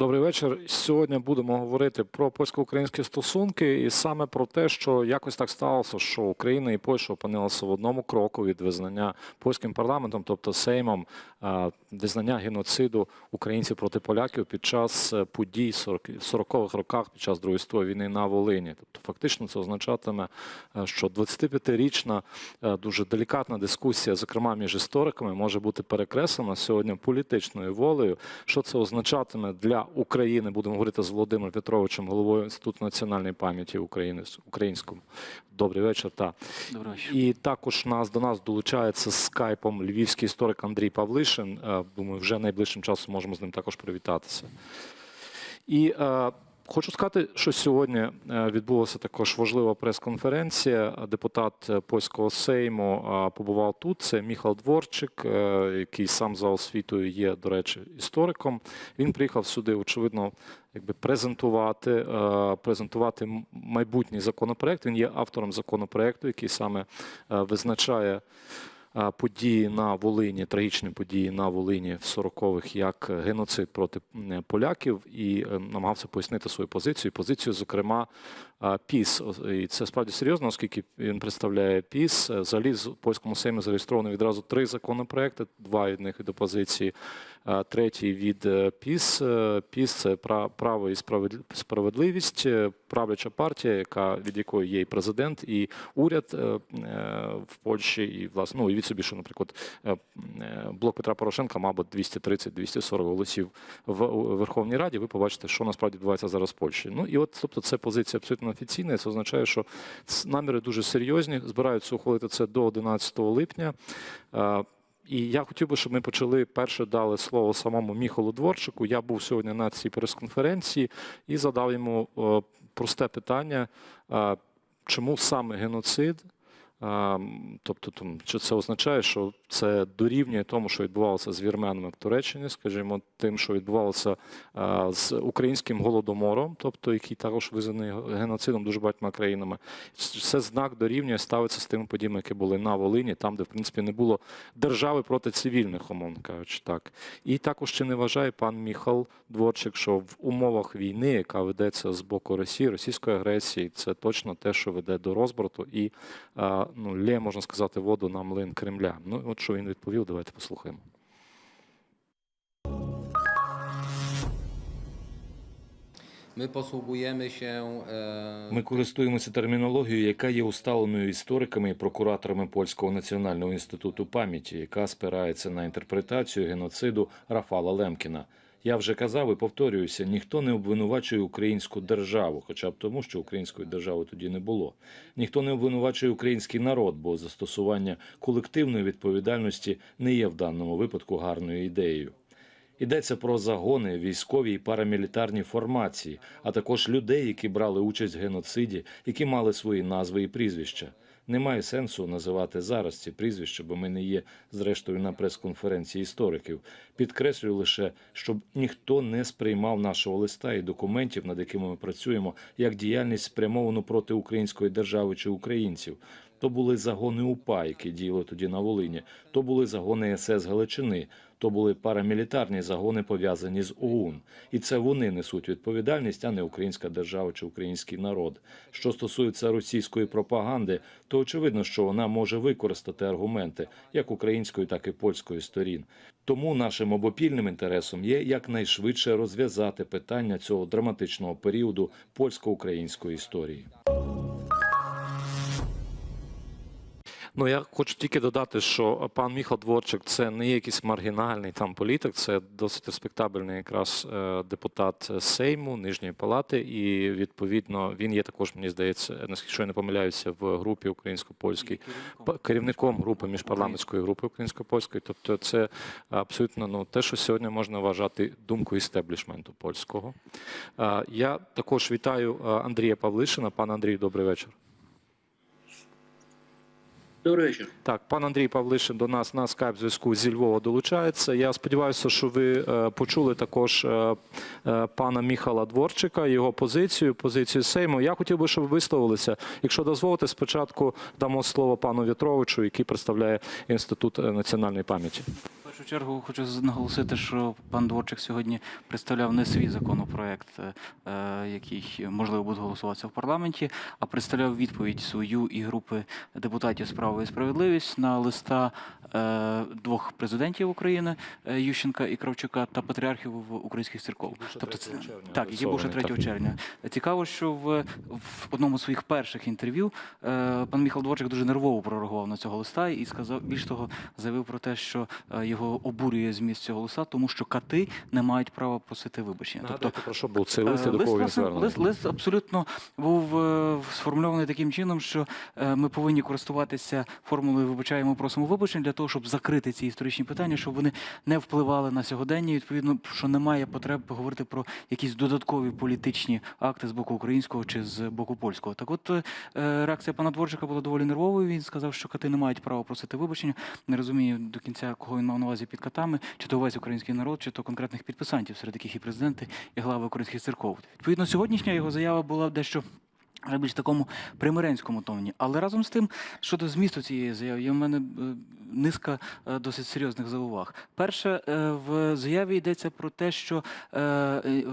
Добрий вечір. Сьогодні будемо говорити про польсько-українські стосунки, і саме про те, що якось так сталося, що Україна і Польща опинилися в одному кроку від визнання польським парламентом, тобто Сеймом, визнання геноциду українців проти поляків під час е, подій 40 40-х роках під час Другої світової війни на Волині. Тобто, фактично, це означатиме, е, що 25-річна е, дуже делікатна дискусія, зокрема між істориками, може бути перекреслена сьогодні політичною волею. Що це означатиме для України? Будемо говорити з Володимиром Петровичем, головою Інституту національної пам'яті України з українському. Добрий вечір. Та Добрий вечір. і також нас до нас долучається з скайпом львівський історик Андрій Павлишин. Е, Думаю, вже найближчим часом можемо з ним також привітатися. І е, хочу сказати, що сьогодні е, відбулася також важлива прес-конференція. Депутат е, польського сейму е, побував тут. Це Міхал Дворчик, який сам за освітою є, до речі, істориком. Він приїхав сюди, очевидно, якби презентувати, презентувати майбутній законопроект. Він є автором законопроекту, який саме визначає події на Волині, трагічні події на Волині в 40-х як геноцид проти поляків, і е, намагався пояснити свою позицію. Позицію, зокрема, е, ПІС. І це справді серйозно, оскільки він представляє ПІС. Е, Взагалі з польському сеймі зареєстровано відразу три законопроекти, два від них від опозиції. Третій від е, ПІС. Е, ПІС це пра- право і справедливість, правляча партія, яка від якої є і президент, і уряд в Польщі, і власне ну і від собі, що, наприклад, блок Петра Порошенка, мабуть, 230-240 голосів в Верховній Раді. Ви побачите, що насправді відбувається зараз в Польщі. Ну і от, тобто, це позиція абсолютно офіційна. і Це означає, що наміри дуже серйозні. Збираються ухвалити це до 11 липня. Е, і я хотів би, щоб ми почали перше дали слово самому Міхалу Дворчику. Я був сьогодні на цій прес-конференції і задав йому е, просте питання: е, чому саме геноцид? Е, Тобто, там, чи це означає, що це дорівнює тому, що відбувалося з вірменами в Туреччині, скажімо, тим, що відбувалося е, з українським голодомором, тобто який також визнаний геноцидом дуже багатьма країнами. Це знак дорівнює ставиться з тими подіями, які були на Волині, там, де в принципі не було держави проти цивільних, умовно кажучи, так. І також чи не вважає пан Міхал Дворчик, що в умовах війни, яка ведеться з боку Росії, російської агресії, це точно те, що веде до розбрату і а, ну, лє, можна сказати, воду на млин Кремля. Ну, от що він відповів, давайте послухаємо. Posługujemy się. E, Ми користуємося термінологією, яка є усталеною істориками і прокураторами Польського національного інституту пам'яті, яка спирається на інтерпретацію геноциду Рафала Лемкіна. Я вже казав і повторююся: ніхто не обвинувачує українську державу, хоча б тому, що української держави тоді не було. Ніхто не обвинувачує український народ, бо застосування колективної відповідальності не є в даному випадку гарною ідеєю. Йдеться про загони, військові і парамілітарні формації, а також людей, які брали участь в геноциді, які мали свої назви і прізвища. Немає сенсу називати зараз ці прізвища, бо ми не є зрештою на прес-конференції істориків. Підкреслюю лише, щоб ніхто не сприймав нашого листа і документів, над якими ми працюємо, як діяльність спрямовану проти української держави чи українців. То були загони УПА, які діяли тоді на Волині, то були загони СС Галичини, то були парамілітарні загони, пов'язані з ОУН. І це вони несуть відповідальність, а не українська держава чи український народ. Що стосується російської пропаганди, то очевидно, що вона може використати аргументи як української, так і польської сторін. Тому нашим обопільним інтересом є якнайшвидше розв'язати питання цього драматичного періоду польсько-української історії. Ну я хочу тільки додати, що пан Міхал Дворчик це не якийсь маргінальний там політик, це досить респектабельний якраз е, депутат Сейму, Нижньої палати, і відповідно він є також, мені здається, наскільки я не помиляюся, в групі українсько-польській п- керівником групи міжпарламентської групи українсько-польської. Тобто, це абсолютно ну те, що сьогодні можна вважати думкою істеблішменту польського. Е, Я також вітаю е, Андрія Павлишина. Пане Андрій, добрий вечір. Добрий вечір. Так, пан Андрій Павлишин до нас на скайп зв'язку зі Львова долучається. Я сподіваюся, що ви е, почули також е, е, пана Міхала Дворчика, його позицію, позицію Сейму. Я хотів би, щоб ви висловилися. Якщо дозволите, спочатку дамо слово пану В'ятровичу, який представляє інститут національної пам'яті. Першу чергу хочу з- наголосити, що пан Дворчик сьогодні представляв не свій законопроект, е, який можливо буде голосуватися в парламенті, а представляв відповідь свою і групи депутатів справа і справедливість на листа е, двох президентів України е, Ющенка і Кравчука та патріархів в українських церков. Тобто Бувши 3 червня так, який був ще адресований, 3 червня. Цікаво, що в, в одному з своїх перших інтерв'ю е, пан Міхал Дворчик дуже нервово прореагував на цього листа і сказав, більш того, заявив про те, що е, його обурює зміст цього листа, тому що кати не мають права просити вибачення. Нагадайте, про що був цей лист і Е, до кого він звернений? лист, лист абсолютно був е, сформульований таким чином, що е, ми повинні користуватися формулою вибачаємо, просимо вибачення для того, щоб закрити ці історичні питання, щоб вони не впливали на сьогодення. І, Відповідно, що немає потреб говорити про якісь додаткові політичні акти з боку українського чи з боку польського. Так, от реакція пана Дворчика була доволі нервовою. Він сказав, що кати не мають права просити вибачення. Не розумію до кінця, кого він мав на увазі під катами, чи то увазі український народ, чи то конкретних підписантів, серед яких і президенти, і глави українських церков. Відповідно, сьогоднішня його заява була дещо. Більш такому примиренському тоні. Але разом з тим, щодо змісту цієї заяви, є в мене е, низка е, досить серйозних зауваг. Перше, е, в заяві йдеться про те, що е,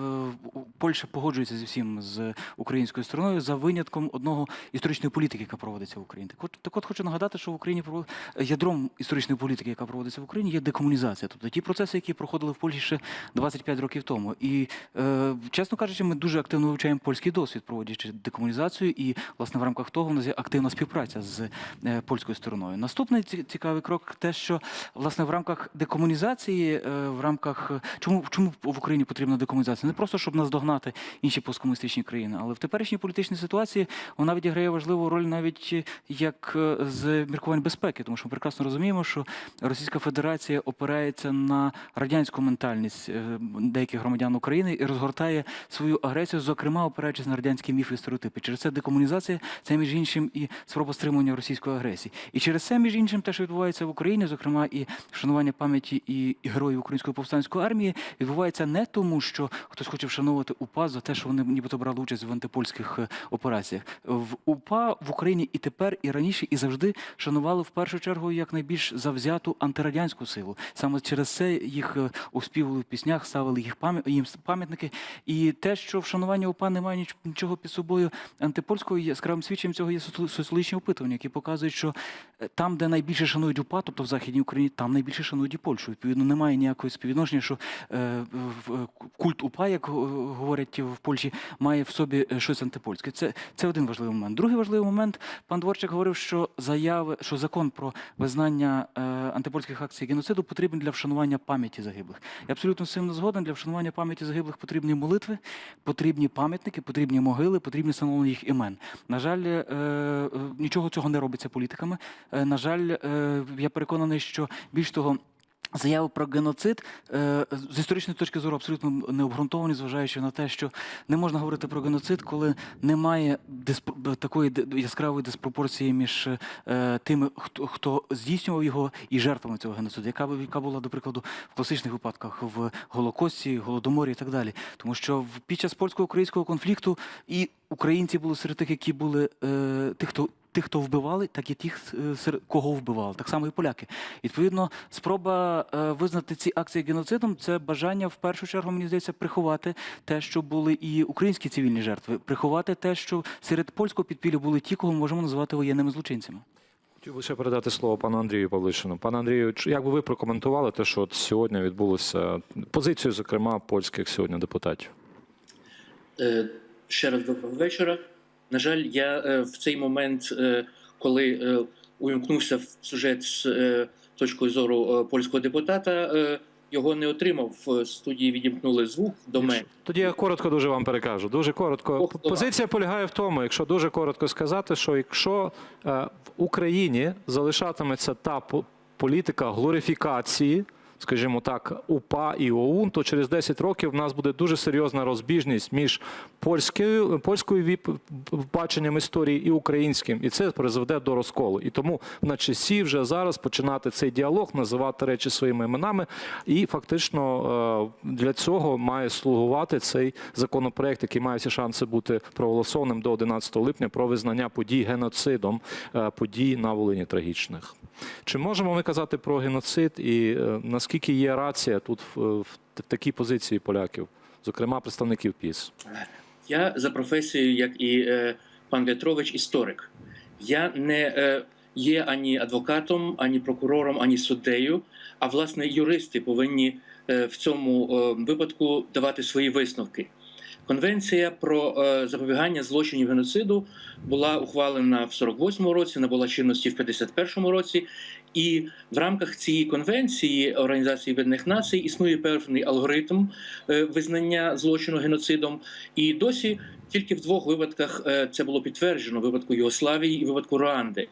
Польща погоджується зі всім з українською стороною за винятком одного історичної політики, яка проводиться в Україні. Так от, хочу нагадати, що в Україні ядром історичної політики, яка проводиться в Україні, є декомунізація. Тобто ті процеси, які проходили в Польщі ще 25 років тому. І, чесно кажучи, ми дуже активно вивчаємо польський досвід, проводячи декомунізацію, і власне в рамках того в нас є активна співпраця з польською стороною. Наступний ці- цікавий крок те, що власне в рамках декомунізації, е, в рамках е, чому чому в Україні потрібна декомунізація? Не просто щоб наздогнати інші посткомуністичні країни, але в теперішній політичній ситуації вона відіграє важливу роль навіть е, як з міркувань безпеки, тому що ми прекрасно розуміємо, що Російська Федерація опирається на радянську ментальність деяких громадян України і розгортає свою агресію, зокрема опираючись на радянські міфи і стереотипи. Через це декомунізація це між іншим і спроба стримування російської агресії. І через це, між іншим, те, що відбувається в Україні, зокрема і вшанування пам'яті і, героїв Української повстанської армії, відбувається не тому, що хтось хоче вшановувати УПА за те, що вони нібито брали участь в антипольських е, операціях. В УПА в Україні і тепер, і раніше, і завжди шанували в першу чергу як найбільш завзяту антирадянську силу. Саме через це їх е, оспівували в піснях, ставили їх їм пам'ятники. І те, що вшанування УПА не має нічого під собою антипольського, яскравим свідченням цього є соціологічні опитування, які показують, що е, там, де найбільше шанують УПА, тобто в Західній Україні, там найбільше шанують і Польщу. Відповідно, немає ніякого співвідношення, що е, культ УПА, як говорять в Польщі, має в собі е, щось антипольське. Це, це один важливий момент. Другий важливий момент. Пан Дворчик говорив, що заяви, що закон про визнання е, антипольських акцій геноциду потрібен для вшанування пам'яті загиблих. Я абсолютно з цим не згоден. Для вшанування пам'яті загиблих потрібні молитви, потрібні пам'ятники, потрібні могили, потрібні встановлення їх імен. На жаль, е, е, нічого цього не робиться політиками. Е, на жаль, е, я переконаний, що більш того. Заяви про геноцид е, з історичної точки зору абсолютно необґрунтовані, зважаючи на те, що не можна говорити про геноцид, коли немає такої яскравої диспропорції між е, тими, хто, хто здійснював його, і жертвами цього геноциду, яка яка була, до прикладу, в класичних випадках в Голокості, Голодоморі і так далі. Тому що в- під час польсько-українського конфлікту і українці були серед тих, які були е, тих, хто тих, хто вбивали, так і тих, е, серед кого вбивали, так само і поляки. Відповідно, спроба е, визнати ці акції геноцидом це бажання в першу чергу, мені здається, приховати те, що були і українські цивільні жертви, приховати те, що серед польського підпілля були ті, кого ми можемо називати воєнними злочинцями. Хотів би ще передати слово пану Андрію Павлишину. Пане Андрію, як би ви прокоментували те, що от сьогодні відбулося позицію, зокрема, польських сьогодні депутатів? Е, Ще раз доброго вечора. На жаль, я е, в цей момент, е, коли е, увімкнувся в сюжет з точкою зору польського депутата, його не отримав. В студії відімкнули звук до мене. Тоді я коротко дуже вам перекажу. Дуже коротко. Позиція полягає в тому, якщо дуже коротко сказати, що якщо в Україні залишатиметься та по- політика глорифікації. Скажімо так, УПА і ОУН, то через 10 років в нас буде дуже серйозна розбіжність між польською польською баченням історії і українським, і це призведе до розколу. І тому на часі вже зараз починати цей діалог, називати речі своїми іменами. І фактично е, для цього має слугувати цей законопроект, який має всі шанси бути проголосованим до 11 липня про визнання подій геноцидом, е, подій на Волині трагічних. Чи можемо ми казати про геноцид і е, наскільки наскільки є рація тут в, в, такій позиції поляків, зокрема представників ПІС? Я за професією, як і е, пан В'ятрович, історик. Я не е, є ані адвокатом, ані прокурором, ані суддею. А власне юристи повинні е, в цьому е, випадку давати свої висновки. Конвенція про е, запобігання злочинів геноциду була ухвалена в 48-му році, набула чинності в 51-му році. І в рамках цієї конвенції Організації Об'єднаних Націй існує певний алгоритм е, визнання злочину геноцидом. І досі тільки в двох випадках е, це було підтверджено: випадку Югославії і випадку Руанди.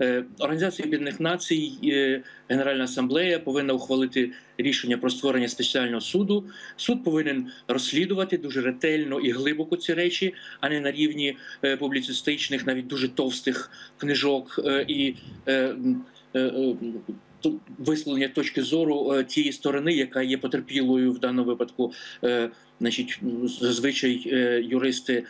Е, Організація Об'єднаних Націй, е, Генеральна асамблея повинна ухвалити рішення про створення спеціального суду. Суд повинен розслідувати дуже ретельно і глибоко ці речі, а не на рівні е, публіцистичних, навіть дуже товстих книжок і висловлення точки зору тієї сторони, яка є потерпілою в даному випадку. Значить, зазвичай е, юристи,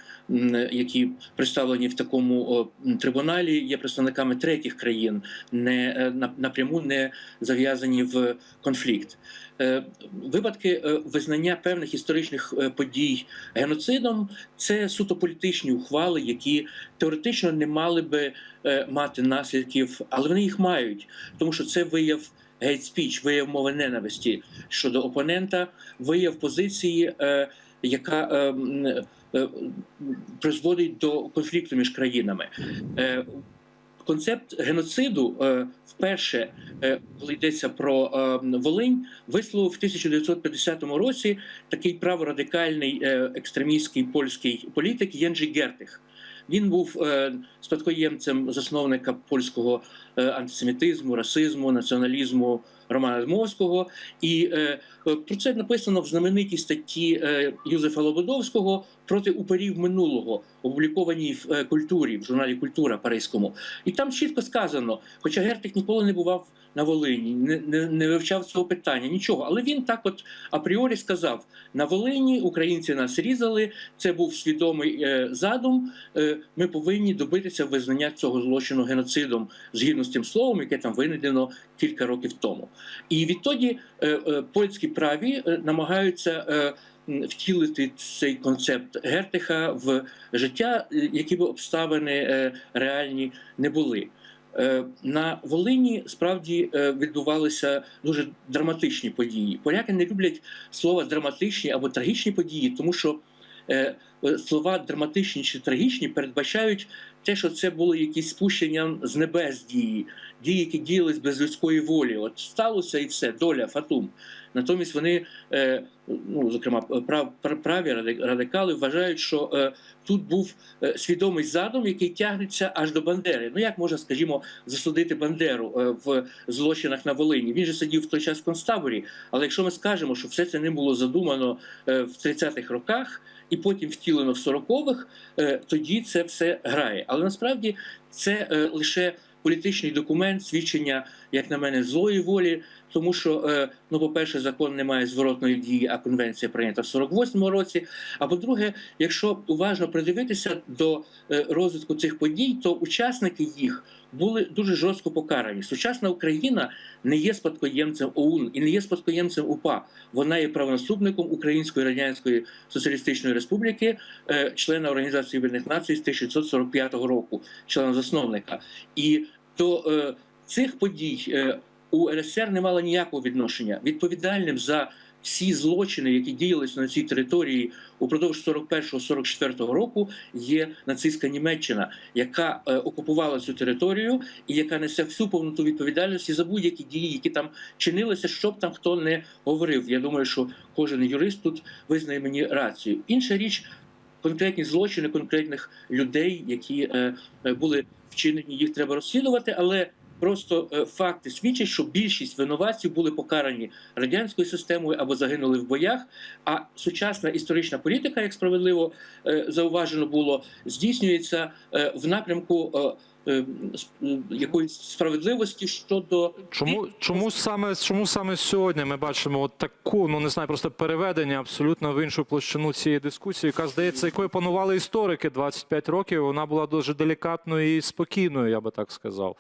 які представлені в такому трибуналі, є представниками третіх країн, не е, на- напряму не зав'язані в конфлікт. Е, Випадки визнання певних історичних подій геноцидом це суто політичні ухвали, які теоретично не мали би мати наслідків, але вони їх мають, тому що це вияв гейт спіч, вияв мови ненависті щодо опонента, вияв позиції, е, яка е, е, призводить до конфлікту між країнами. Е, Концепт геноциду е, вперше, е, коли йдеться про е, Волинь, висловив в 1950 році такий праворадикальний екстремістський польський політик Єнджі Гертих. Він був е, спадкоємцем засновника польського е, антисемітизму, расизму, націоналізму Романа Дмовського. І е, е, про це написано в знаменитій статті е, Юзефа Лободовського проти уперів минулого, опублікованій в е, культурі, в журналі Культура Паризькому. І там чітко сказано, хоча Гертик ніколи не бував на Волині, не, не, не вивчав цього питання, нічого. Але він так, от апріорі сказав: на Волині українці нас різали. Це був свідомий е, задум. Е, ми повинні добитися визнання цього злочину геноцидом згідно з тим словом, яке там винайдено кілька років тому. І відтоді е, е, польські праві е, намагаються. Втілити цей концепт Гертиха в життя, які б обставини реальні не були. На Волині справді відбувалися дуже драматичні події. Поляки не люблять слова драматичні або трагічні події, тому що слова драматичні чи трагічні передбачають те, що це були якісь спущення з небес дії, дії, які діялись без людської волі. От сталося і все, доля, фатум. Натомість вони, е, ну зокрема, прав, прав- праві радикали вважають, що е, тут був е, свідомий задум, який тягнеться аж до Бандери. Ну як можна, скажімо, засудити Бандеру в злочинах на Волині? Він же сидів в той час в концтаборі. Але якщо ми скажемо, що все це не було задумано в 30-х роках і потім втілено в 40-х, е, тоді це все грає. Але насправді це е, лише політичний документ, свідчення, як на мене, злої волі, тому що, е, ну, по-перше, закон не має зворотної дії, а конвенція прийнята в 48-му році. А по-друге, якщо уважно придивитися до розвитку цих подій, то учасники їх були дуже жорстко покарані. Сучасна Україна не є спадкоємцем ОУН і не є спадкоємцем УПА. Вона є правонаступником Української Радянської Соціалістичної Республіки, е, члена Організації Об'єднаних Націй з 1945 року, члена засновника. І до е, цих подій е, у РСР не мало ніякого відношення. Відповідальним за всі злочини, які діялися на цій території упродовж 41-44 року, є нацистська Німеччина, яка е, окупувала цю територію і яка несе всю повноту відповідальності за будь-які дії, які там чинилися, що б там хто не говорив. Я думаю, що кожен юрист тут визнає мені рацію. Інша річ. Конкретні злочини конкретних людей, які е, е, були вчинені, їх треба розслідувати, але просто е, факти свідчать, що більшість винуватців були покарані радянською системою або загинули в боях. А сучасна історична політика, як справедливо е, зауважено було, здійснюється е, в напрямку якоїсь справедливості щодо Чому, чому саме чому саме сьогодні ми бачимо от таку, ну не знаю, просто переведення абсолютно в іншу площину цієї дискусії, яка здається, якою панували історики 25 років. Вона була дуже делікатною і спокійною, я би так сказав.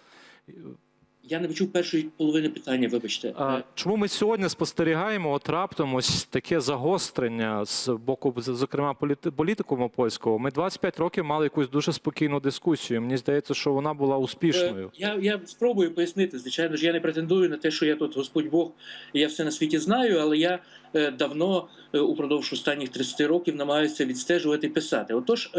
Я не почув першої половини питання, вибачте. А, Е, чому ми сьогодні спостерігаємо от раптом ось таке загострення з боку, зокрема, політи- політикуму польського? Ми 25 років мали якусь дуже спокійну дискусію. Мені здається, що вона була успішною. Е, Я, я спробую пояснити. Звичайно ж, я не претендую на те, що я тут Господь Бог, і я все на світі знаю, але я е, давно упродовж останніх 30 років намагаюся відстежувати і писати. Отож,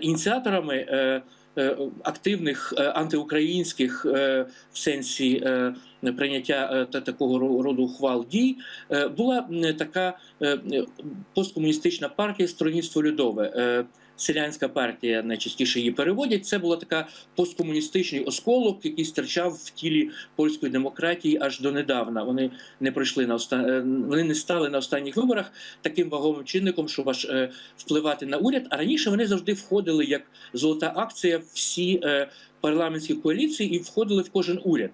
ініціаторами. Е, Активних е, антиукраїнських е, в сенсі прийняття та такого роду ухвал дій була така посткомуністична партія Строніцтво Людове. Селянська партія найчастіше її переводять. Це була така посткомуністичний осколок, який стирчав в тілі польської демократії аж донедавна. Вони не пройшли на оста... е, вони не стали на останніх виборах таким вагомим чинником, щоб аж е, впливати на уряд. А раніше вони завжди входили як золота акція всі е, парламентські коаліції і входили в кожен уряд.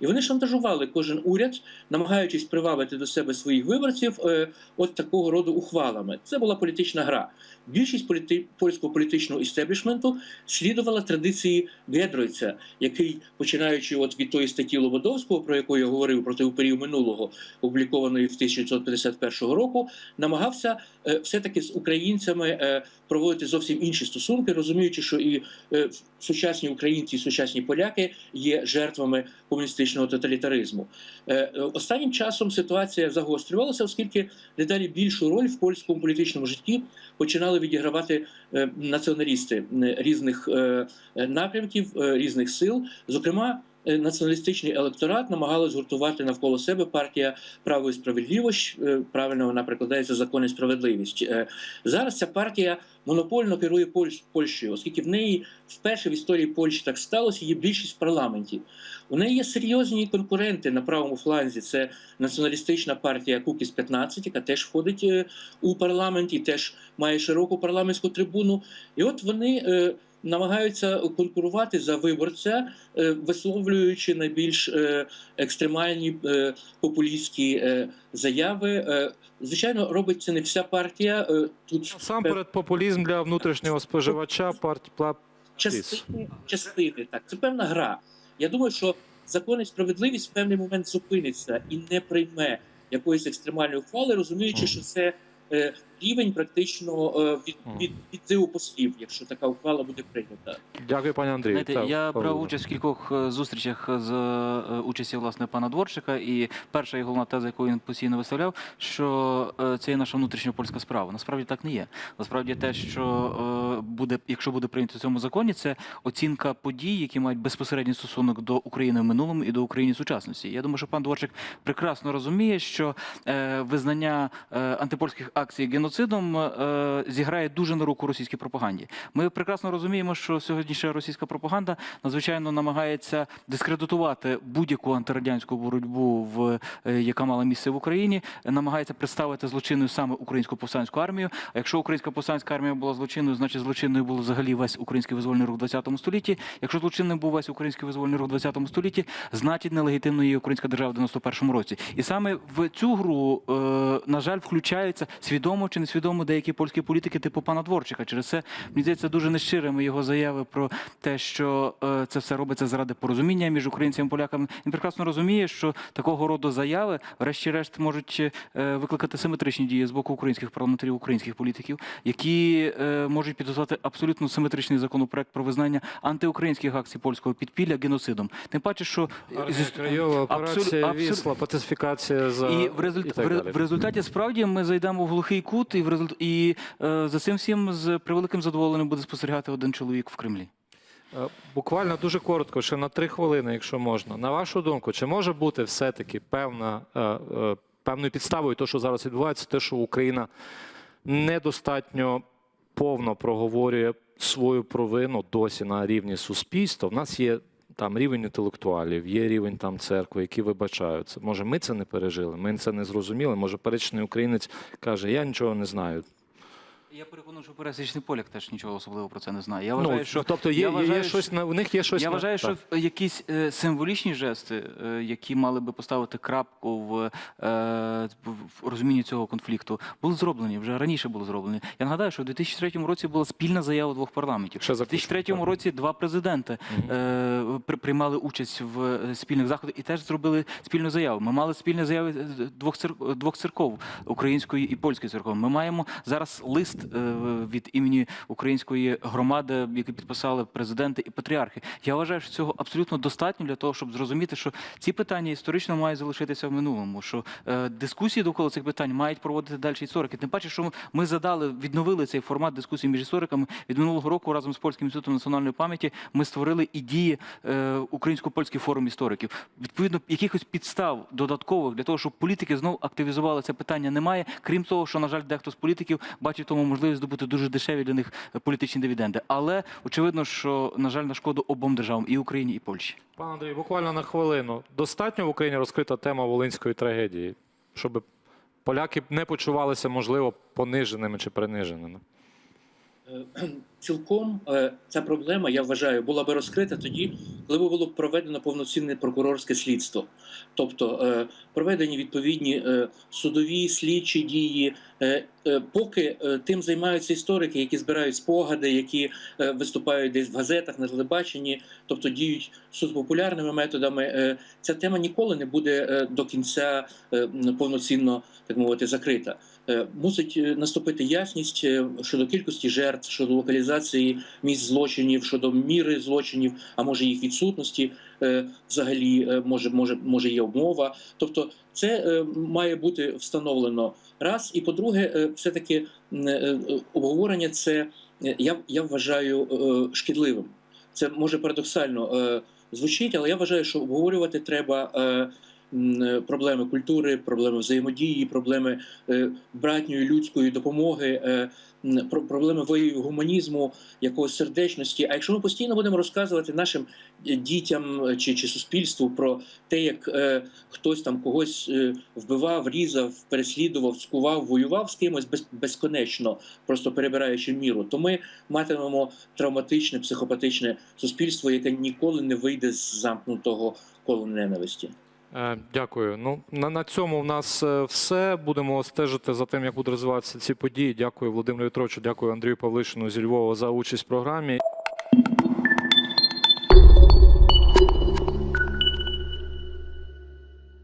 І вони шантажували кожен уряд, намагаючись привабити до себе своїх виборців, е, от такого роду ухвалами. Це була політична гра. Більшість політи... польського політичного істеблішменту слідувала традиції Гедройця, який, починаючи от від тої статті Лободовського, про яку я говорив проти уперів минулого, опублікованої в 1951 року, намагався е, все-таки з українцями е, проводити зовсім інші стосунки, розуміючи, що і е, сучасні українці, і сучасні поляки є жертвами комуністичного тоталітаризму. Е, Останнім часом ситуація загострювалася, оскільки дедалі більшу роль в польському політичному житті починали відігравати е, націоналісти різних е, напрямків, різних сил. Зокрема, націоналістичний електорат намагалась гуртувати навколо себе партія право і справедливість. е, Правильно вона прикладається закон і справедливість. Е, Зараз ця партія монопольно керує Польщ- Польщею, оскільки в неї вперше в історії Польщі так сталося, є більшість в парламенті. У неї є серйозні конкуренти на правому фланзі. Це націоналістична партія Кукіс 15 яка теж входить е, у парламент і теж має широку парламентську трибуну. І от вони е, намагаються конкурувати за виборця, е, висловлюючи найбільш е, екстремальні е, популістські заяви. Звичайно, робить це не вся партія. Тут Насамперед, популізм для внутрішнього споживача партія частини, частини. Так, це певна гра. Я думаю, що закон і справедливість в певний момент зупиниться і не прийме якоїсь екстремальної ухвали, розуміючи, що це рівень практично е, від, від, відзиву послів, якщо така ухвала буде прийнята. Дякую, пане Андрію. Знаєте, Так, я брав участь в кількох е, зустрічах з е, участі власне пана Дворчика, і перша і головна теза, яку він постійно виставляв, що е, це є наша внутрішньопольська справа. Насправді так не є. Насправді те, що буде, якщо буде прийнято в цьому законі, це оцінка подій, які мають безпосередній стосунок до України в минулому і до України в сучасності. Я думаю, що пан Дворчик прекрасно розуміє, що визнання антипольських акцій геноцидом е, зіграє дуже на руку російській пропаганді. Ми прекрасно розуміємо, що сьогоднішня російська пропаганда надзвичайно намагається дискредитувати будь-яку антирадянську боротьбу, в е, яка мала місце в Україні, намагається представити злочинною саме українську повстанську армію. А якщо українська повстанська армія була злочинною, значить злочинною був взагалі весь український визвольний рух в 20 столітті. Якщо злочинним був весь український визвольний рух в 20 столітті, значить нелегітимною є українська держава в 91 році. І саме в цю гру, е, на жаль, включаються свідомо чи несвідомо деякі польські політики, типу пана Дворчика. Через це мені здається дуже нещирими його заяви про те, що е, це все робиться заради порозуміння між українцями і поляками. Він прекрасно розуміє, що такого роду заяви, врешті-решт, можуть е, викликати симетричні дії з боку українських парламентарів, українських політиків, які е, можуть підготувати абсолютно симетричний законопроект про визнання антиукраїнських акцій польського підпілля геноцидом. Тим паче, що Краєва, операція абсолю- Вісла, пацифікація за і в, результ... і в результаті справді ми зайдемо в глухий кут, і в результ... і е, за цим всім з превеликим задоволенням буде спостерігати один чоловік в Кремлі. Е, Буквально дуже коротко, ще на три хвилини, якщо можна. На вашу думку, чи може бути все-таки певна, е, е, певною підставою, то, що зараз відбувається, те, що Україна недостатньо повно проговорює свою провину досі на рівні суспільства? В нас є там рівень інтелектуалів, є рівень там церкви, які вибачаються. Може, ми це не пережили, ми це не зрозуміли. Може, перечний українець каже, я нічого не знаю. Я переконаний, що пересічний поляк теж нічого особливого про це не знає. Я Ну, що тобто є, я вважаю, є щось на у них є щось я на- вважаю, так. що якісь е, символічні жести, е, які мали би поставити крапку в, е, в розумінні цього конфлікту, були зроблені вже раніше були зроблені. Я нагадаю, що в 2003 році була спільна заява двох парламентів. Ще за 2003 так. році два президенти е, при- приймали участь в е, спільних заходах і теж зробили спільну заяву. Ми мали спільні заяви е, двох цер- двох церков української і польської церкви. Ми маємо зараз лист е, від імені української громади, який підписали президенти і патріархи. Я вважаю, що цього абсолютно достатньо для того, щоб зрозуміти, що ці питання історично мають залишитися в минулому. Що е, дискусії довкола цих питань мають проводити далі історики. Тим паче, що ми- задали, відновили цей формат дискусії між істориками від минулого року разом з польським інститутом національної пам'яті. Ми створили і діє е, українсько-польський форум істориків. Відповідно, якихось підстав додаткових для того, щоб політики знову активізували це питання, немає. Крім того, що на жаль, дехто з політиків бачить в тому можливість здобути дуже дешеві для них е, політичні дивіденди. Але очевидно, що на жаль, на шкоду обом державам і Україні, і Польщі. Пане Андрій, буквально на хвилину. Достатньо в Україні розкрита тема волинської трагедії, щоб поляки не почувалися, можливо, пониженими чи приниженими. Цілком е, ця проблема, я вважаю, була би розкрита тоді, коли би було б проведено повноцінне прокурорське слідство. Тобто е, проведені відповідні е, судові слідчі дії. Е, е, Поки е, тим займаються історики, які збирають спогади, які е, виступають десь в газетах на телебаченні, тобто діють суспопулярними методами. е, Ця тема ніколи не буде е, до кінця е, повноцінно так мовити закрита. Е, Мусить е, наступити ясність е, щодо кількості жертв, щодо локалізації місць злочинів, щодо міри злочинів, а може їх відсутності. Взагалі може, може, може є обмова. Тобто, це має бути встановлено раз. І по-друге, е, все-таки м, е, е, обговорення це я, я вважаю шкідливим. Це може парадоксально звучить, але я вважаю, що обговорювати треба. Е, Проблеми культури, проблеми взаємодії, проблеми е, братньої людської допомоги, е, про- проблеми вияву гуманізму, якогось сердечності. А якщо ми постійно будемо розказувати нашим дітям чи, чи суспільству про те, як хтось там когось вбивав, різав, переслідував, цькував, воював з кимось без, безконечно, просто перебираючи міру, то ми матимемо травматичне, психопатичне суспільство, яке ніколи не вийде з замкнутого колу ненависті. Е, Дякую. Ну на, на цьому в нас е, все. Будемо стежити за тим, як будуть розвиватися ці події. Дякую Володимиру Вітровичу, дякую Андрію Павлишину зі Львова за участь в програмі.